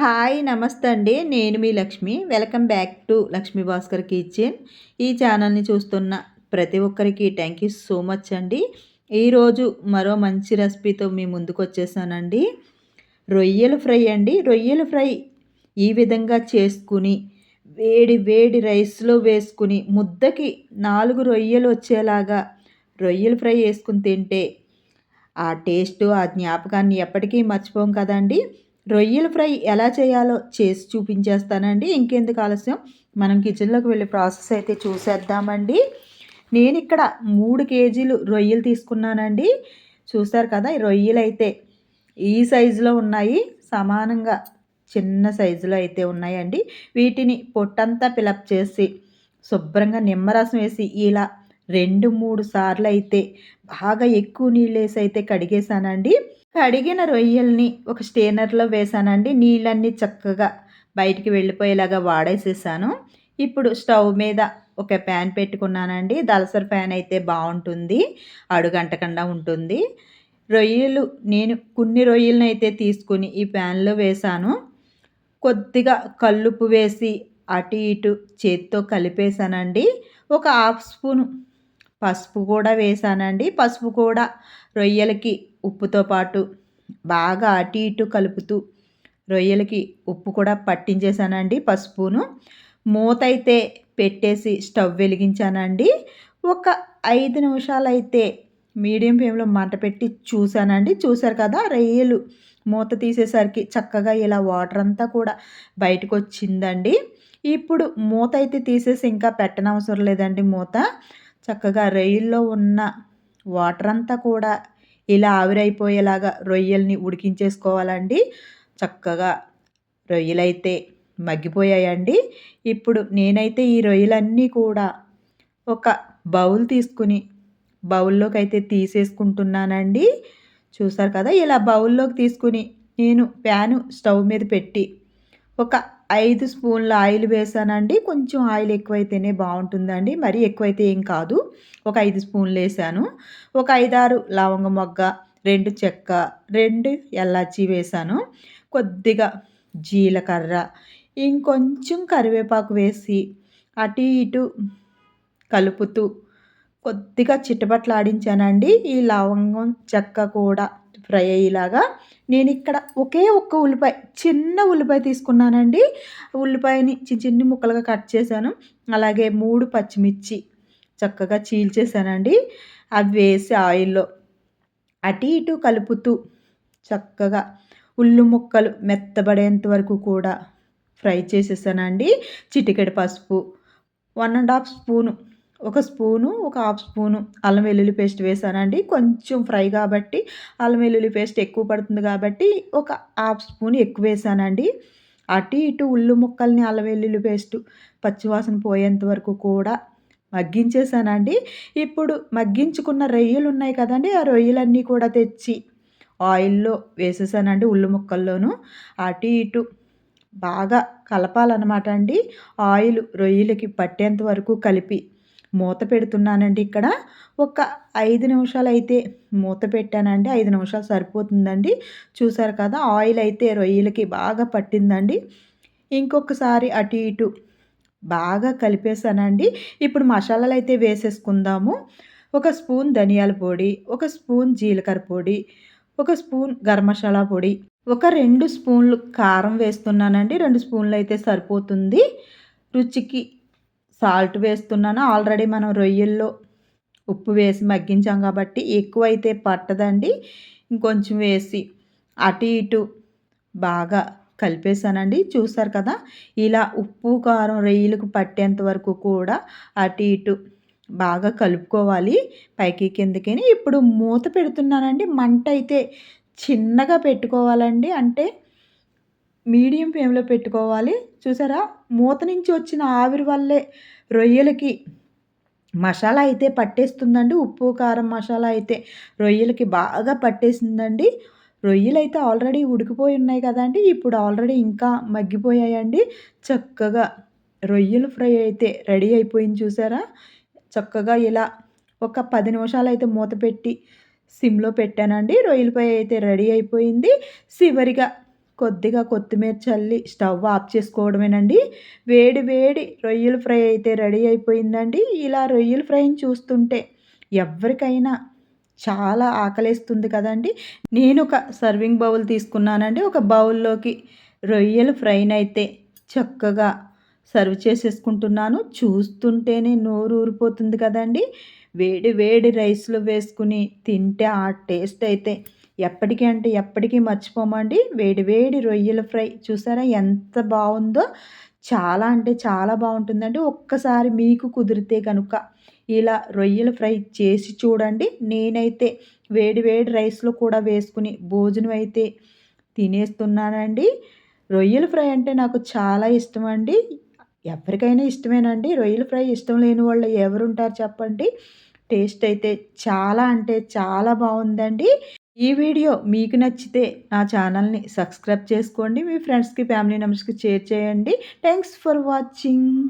Hi నమస్తే అండి. నేను మీ Lakshmi. Welcome back to Lakshmi Bhaskar kitchen. ఈ ఛానల్ని చూస్తున్న ప్రతి ఒక్కరికి థ్యాంక్ యూ సో మచ్ అండి. ఈరోజు మరో మంచి రెసిపీతో మీ ముందుకు వచ్చేసానండి. రొయ్యల ఫ్రై అండి. రొయ్యల ఫ్రై ఈ విధంగా చేసుకుని వేడి వేడి రైస్లో వేసుకుని ముద్దకి నాలుగు రొయ్యలు వచ్చేలాగా రొయ్యలు ఫ్రై వేసుకుని తింటే ఆ టేస్ట్ ఆ జ్ఞాపకాన్ని ఎప్పటికీ మర్చిపోం కదండి. రొయ్యల ఫ్రై ఎలా చేయాలో చేసి చూపించేస్తానండి. ఇంకెందుకు ఆలస్యం? మనం కిచెన్లోకి వెళ్ళే ప్రాసెస్ అయితే చూసేద్దామండి. నేను ఇక్కడ మూడు కేజీలు రొయ్యలు తీసుకున్నానండి. చూస్తారు కదా ఈ రొయ్యలు అయితే ఈ సైజులో ఉన్నాయి. సమానంగా చిన్న సైజులో అయితే ఉన్నాయండి. వీటిని పొట్టంతా పిలప్ చేసి శుభ్రంగా నిమ్మరసం వేసి ఇలా రెండు మూడు సార్లు అయితే బాగా ఎక్కువ నీళ్ళు వేసి అయితే కడిగేసానండి కడిగిన రొయ్యల్ని ఒక స్టేనర్లో వేసానండి. నీళ్ళన్నీ చక్కగా బయటికి వెళ్ళిపోయేలాగా వాడేసేసాను. ఇప్పుడు స్టవ్ మీద ఒక ప్యాన్ పెట్టుకున్నానండి. దలసరి ప్యాన్ అయితే బాగుంటుంది. అడుగంటకుండా ఉంటుంది. రొయ్యలు నేను కొన్ని రొయ్యలను అయితే తీసుకుని ఈ ప్యాన్లో వేసాను. కొద్దిగా కల్లుపు వేసి అటు ఇటు చేత్తో కలిపేసానండి. ఒక హాఫ్ స్పూన్ పసుపు కూడా వేసానండి. పసుపు కూడా రొయ్యలకి ఉప్పుతో పాటు బాగా అటు ఇటు కలుపుతూ రొయ్యలకి ఉప్పు కూడా పట్టించేసానండి పసుపును. మూత అయితే పెట్టేసి స్టవ్ వెలిగించానండి. ఒక ఐదు నిమిషాలు అయితే మీడియం ఫ్లేమ్లో మంట పెట్టి చూశానండి చూశారు కదా రొయ్యలు మూత తీసేసరికి చక్కగా ఇలా వాటర్ అంతా కూడా బయటకు వచ్చిందండి ఇప్పుడు మూత అయితే తీసేసి ఇంకా పెట్టనవసరం లేదండి మూత. చక్కగా రొయ్యల్లో ఉన్న వాటర్ అంతా కూడా ఇలా ఆవిరైపోయేలాగా రొయ్యల్ని ఉడికించేసుకోవాలండి. చక్కగా రొయ్యలైతే మగ్గిపోయాయండి. ఇప్పుడు నేనైతే ఈ రొయ్యలన్నీ కూడా ఒక బౌల్ తీసుకుని బౌల్లోకి అయితే తీసేసుకుంటున్నానండి. చూసారు కదా ఇలా బౌల్లోకి తీసుకుని నేను ప్యాను స్టవ్ మీద పెట్టి ఒక ఐదు స్పూన్ల ఆయిల్ వేసానండి. కొంచెం ఆయిల్ ఎక్కువైతేనే బాగుంటుందండి. మరీ ఎక్కువైతే ఏం కాదు. ఒక ఐదు స్పూన్లు వేసాను. ఒక ఐదారు లవంగ మొగ్గ రెండు చెక్క రెండు ఎల్లాచి వేసాను. కొద్దిగా జీలకర్ర ఇంకొంచెం కరివేపాకు వేసి అటు ఇటు కలుపుతూ కొద్దిగా చిట్టపట్లాడించానండి ఈ లవంగం చెక్క కూడా ఫ్రై అయ్యేలాగా నేను ఇక్కడ ఒకే ఒక్క ఉల్లిపాయ చిన్న ఉల్లిపాయ తీసుకున్నానండి. ఉల్లిపాయని చిన్న చిన్ని ముక్కలుగా కట్ చేశాను. అలాగే మూడు పచ్చిమిర్చి చక్కగా చీల్చేసానండి అవి వేసి ఆయిల్లో అటు ఇటు కలుపుతూ చక్కగా ఉల్లు ముక్కలు మెత్తబడేంత వరకు కూడా ఫ్రై చేసేసానండి. చిటికెడు పసుపు వన్ అండ్ హాఫ్ స్పూను ఒక స్పూను ఒక హాఫ్ స్పూను అల్లం వెల్లుల్లి పేస్ట్ వేసానండి. కొంచెం ఫ్రై కాబట్టి అల్లం వెల్లుల్లి పేస్ట్ ఎక్కువ పడుతుంది కాబట్టి ఒక హాఫ్ స్పూన్ ఎక్కువ వేసానండి. అటు ఇటు ఉల్లు ముక్కల్ని అల్లం వెల్లుల్లి పేస్ట్ పచ్చివాసన పోయేంత వరకు కూడా మగ్గించేసానండి. ఇప్పుడు మగ్గించుకున్న రొయ్యలు ఉన్నాయి కదండి ఆ రొయ్యలన్నీ కూడా తెచ్చి ఆయిల్లో వేసేసానండి ఉల్లు ముక్కల్లోనూ. అటు ఇటు బాగా కలపాలన్నమాట అండి. ఆయిల్ రొయ్యలకి పట్టేంత వరకు కలిపి మూత పెడుతున్నానండి ఇక్కడ. ఒక ఐదు నిమిషాలు అయితే మూత పెట్టానండి. ఐదు నిమిషాలు సరిపోతుందండి. చూసారు కదా ఆయిల్ అయితే రొయ్యలకి బాగా పట్టిందండి. ఇంకొకసారి అటు ఇటు బాగా కలిపేసానండి ఇప్పుడు మసాలాలు అయితే వేసేసుకుందాము. ఒక స్పూన్ ధనియాల పొడి ఒక స్పూన్ జీలకర్ర పొడి ఒక స్పూన్ గరం మసాలా పొడి ఒక రెండు స్పూన్లు కారం వేస్తున్నానండి. రెండు స్పూన్లు అయితే సరిపోతుంది. రుచికి సాల్ట్ వేస్తున్నాను. ఆల్రెడీ మనం రొయ్యల్లో ఉప్పు వేసి మగ్గించాం కాబట్టి ఎక్కువ అయితే పట్టదండి. ఇంకొంచెం వేసి అటు ఇటు బాగా కలిపేసానండి చూసారు కదా? ఇలా ఉప్పు కారం రొయ్యలకు పట్టేంత వరకు కూడా అటు ఇటు బాగా కలుపుకోవాలి. పైకి కిందకి ఇప్పుడు మూత పెడుతున్నానండి. మంట అయితే చిన్నగా పెట్టుకోవాలండి. అంటే మీడియం ఫ్లేమ్లో పెట్టుకోవాలి. చూసారా? మూత నుంచి వచ్చిన ఆవిరి వల్లే రొయ్యలకి మసాలా అయితే పట్టేస్తుందండి. ఉప్పు కారం మసాలా అయితే రొయ్యలకి బాగా పట్టేసిందండి. రొయ్యలు అయితే ఆల్రెడీ ఉడికిపోయి ఉన్నాయి కదండి. ఇప్పుడు ఆల్రెడీ ఇంకా మగ్గిపోయాయండి. చక్కగా రొయ్యలు ఫ్రై అయితే రెడీ అయిపోయింది చూసారా? చక్కగా ఇలా ఒక పది నిమిషాలు అయితే మూత పెట్టి సిమ్లో పెట్టానండి. రొయ్యల ఫ్రై అయితే రెడీ అయిపోయింది. చివరిగా కొద్దిగా కొత్తిమీర చల్లి స్టవ్ ఆఫ్ చేసుకోవడమేనండి. వేడి వేడి రొయ్యల ఫ్రై అయితే రెడీ అయిపోయిందండి. ఇలా రొయ్యల ఫ్రైని చూస్తుంటే ఎవరికైనా చాలా ఆకలేస్తుంది కదండి. నేను ఒక సర్వింగ్ బౌల్ తీసుకున్నానండి. ఒక బౌల్లోకి రొయ్యల ఫ్రైని అయితే చక్కగా సర్వ్ చేసేసుకుంటున్నాను. చూస్తుంటేనే నోరు ఊరిపోతుంది కదండి. వేడి వేడి రైస్లో వేసుకుని తింటే ఆ టేస్ట్ అయితే ఎప్పటికీ అంటే ఎప్పటికీ మర్చిపోమండి. వేడి వేడి రొయ్యల ఫ్రై చూసారా ఎంత బాగుందో? చాలా అంటే చాలా బాగుంటుందండి. ఒక్కసారి మీకు కుదిరితే కనుక ఇలా రొయ్యల ఫ్రై చేసి చూడండి. నేనైతే వేడి వేడి రైస్లో కూడా వేసుకుని భోజనం అయితే తినేస్తున్నానండి. రొయ్యల ఫ్రై అంటే నాకు చాలా ఇష్టం అండి ఎవరికైనా ఇష్టమేనండి. రొయ్యల ఫ్రై ఇష్టం లేని వాళ్ళు ఎవరుంటారు చెప్పండి. టేస్ట్ అయితే చాలా అంటే చాలా బాగుందండి. ఈ వీడియో మీకు నచ్చితే నా ఛానల్ని సబ్స్క్రైబ్ చేసుకోండి. మీ ఫ్రెండ్స్కి ఫ్యామిలీ మెంబర్స్కి షేర్ చేయండి. Thanks for watching.